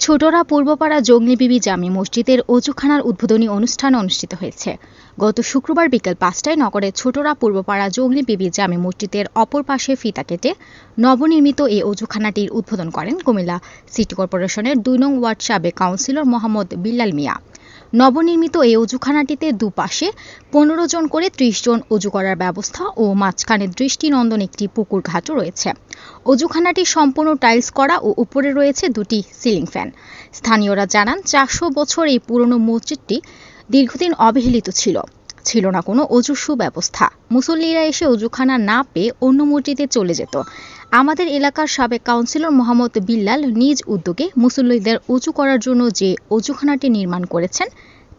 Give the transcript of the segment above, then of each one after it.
ছোটরা পূর্বপাড়া জঙ্গলি বিবি জামি মসজিদের অজুখানার উদ্বোধনী অনুষ্ঠান অনুষ্ঠিত হয়েছে। গত শুক্রবার বিকেল পাঁচটায় নগরের ছোটরা পূর্বপাড়া জঙ্গলি বিবি জামি মসজিদের অপর পাশে ফিতা কেটে নবনির্মিত এই অজুখানাটির উদ্বোধন করেন কুমিল্লা সিটি কর্পোরেশনের দুই নং ওয়ার্ড সাবেক কাউন্সিলর মোহাম্মদ বিল্লাল মিয়া। নবনির্মিত এই অজুখানাটিতে দুপাশে পনেরো জন করে ত্রিশ জন অজু করার ব্যবস্থা ও মাঝখানে দৃষ্টিনন্দন একটি পুকুর ঘাটও রয়েছে। অজুখানাটি সম্পূর্ণ টাইলস করা ও উপরে রয়েছে দুটি সিলিং ফ্যান। স্থানীয়রা জানান, চারশো বছর এই পুরনো মসজিদটি দীর্ঘদিন অবহেলিত ছিল। ছিল না কোনো অজু সুব্যবস্থা। মুসল্লিরা এসে অজুখানা না পেয়ে অন্য মসজিদে চলে যেত। আমাদের এলাকার সাবেক কাউন্সিলর মোহাম্মদ বিল্লাল নিজ উদ্যোগে মুসল্লিদের উঁচু করার জন্য যে অজুখানাটি নির্মাণ করেছেন,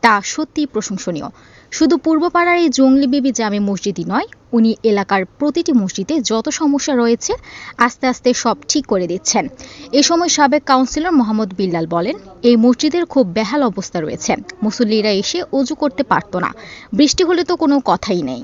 তা সত্যিই প্রশংসনীয়। শুধু পূর্বপাড়ার এই জঙ্গলি বিবি জামে মসজিদই নয় উনি এলাকার প্রতিটি মসজিদে যত সমস্যা রয়েছে, আস্তে আস্তে সব ঠিক করে দিচ্ছেন। এ সময় সাবেক কাউন্সিলর মোহাম্মদ বিল্লাল বলেন, এই মসজিদের খুব বেহাল অবস্থা রয়েছে। মুসল্লিরা এসে অজু করতে পারত না। বৃষ্টি হলে তো কোনো কথাই নেই।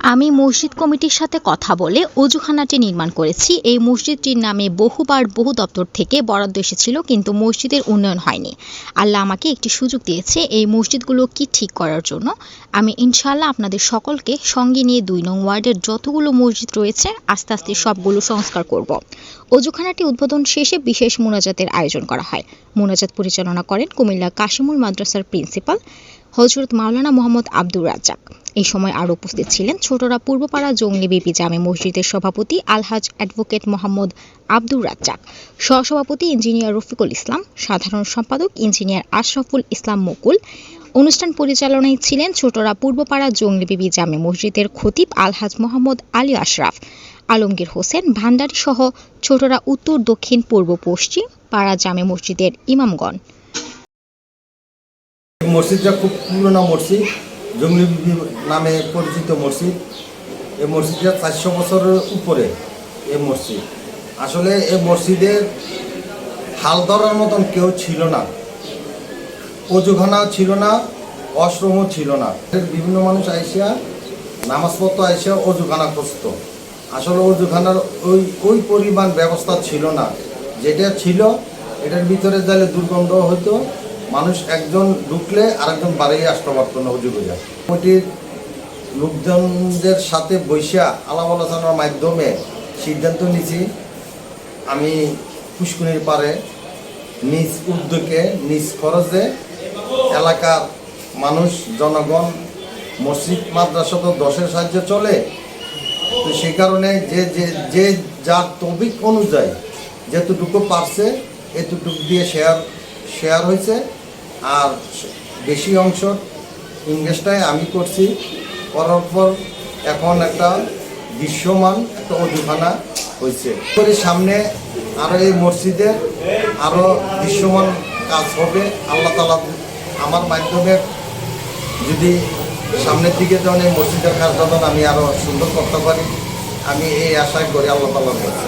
আমি মসজিদ কমিটির সাথে কথা বলে অজুখানাটি নির্মাণ করেছি। এই মসজিদটির নামে বহুবার বহু দপ্তর থেকে বরাদ্দ এসেছিল, কিন্তু মসজিদের উন্নয়ন হয়নি। আল্লাহ আমাকে একটি সুযোগ দিয়েছে এই মসজিদগুলো কি ঠিক করার জন্য। আমি ইনশাআল্লাহ আপনাদের সকলকে সঙ্গে নিয়ে দুই নং ওয়ার্ডের যতগুলো মসজিদ রয়েছে, আস্তে আস্তে সবগুলো সংস্কার করব। অজুখানাটি উদ্বোধন শেষে বিশেষ মোনাজাতের আয়োজন করা হয়। মোনাজাত পরিচালনা করেন কুমিল্লা কাশিমুল মাদ্রাসার প্রিন্সিপাল। হজরত মাওলানা মোহাম্মদ আব্দুর রাজ্জাক। এই সময় আরও উপস্থিত ছিলেন ছোটরা পূর্বপাড়া জঙ্গলি বিপি জামে মসজিদের সভাপতি আলহাজ অ্যাডভোকেট মোহাম্মদ আব্দুর রাজ্জাক, সহসভাপতি ইঞ্জিনিয়ার রফিকুল ইসলাম, সাধারণ সম্পাদক ইঞ্জিনিয়ার আশরাফুল ইসলাম মুকুল। অনুষ্ঠান পরিচালনায় ছিলেন ছোটরা পূর্বপাড়া জঙ্গলি বিবি জামে মসজিদের খতিব আলহাজ মোহাম্মদ আলী আশরাফ, আলমগীর হোসেন ভান্ডারী সহ ছোটরা উত্তর, দক্ষিণ, পূর্ব, পশ্চিম পাড়া জামে মসজিদের ইমামগণ। মসজিদটা খুব পুরনো মসজিদ, জঙ্গলি বিবি নামে পরিচিত মসজিদ। এই মসজিদটা চারশো বছরের উপরে এই মসজিদ। আসলে এই মসজিদের হাল ধরার মতন কেউ ছিল না। অজুখানাও ছিল না, অশ্রমও ছিল না। বিভিন্ন মানুষ আইসিয়া নামাজপত্র আইসিয়া অজুখানা খুঁজত। আসলে অজুখানার ওই ওই পরিমাণ ব্যবস্থা ছিল না। যেটা ছিল, এটার ভিতরে যাইলে দুর্গন্ধ হতো মানুষ একজন ঢুকলে আরেকজন বাড়িয়ে আসতে পারতো না অজু করে কমিটির লোকজনদের সাথে বৈশা আলাপ আলোচনার মাধ্যমে সিদ্ধান্ত নিছি, আমি পুষ্কুনির পারে নিজ উদ্যোগে, নিজ খরচে এলাকার মানুষ, জনগণ, মসজিদ, মাদ্রাসা তো দশের সাহায্যে চলে। তো সেই কারণে যে যে যে যার তবিক অনুযায়ী যেতটুকু পারছে, এতটুকু দিয়ে শেয়ার শেয়ার হয়েছে। আর বেশি অংশ ইংলিশটাই আমি করছি। করার পর এখন একটা দৃশ্যমান একটা অজুখানা হয়েছে। করে সামনে আরও এই মসজিদে আরও দৃশ্যমান কাজ হবে। আল্লাহ তালা আমার মাধ্যমে যদি সামনের দিকে যখন এই মসজিদের কাজ আমি আরও সুন্দর করতে পারি, আমি এই আশায় করি আল্লাহ তালার কাছে।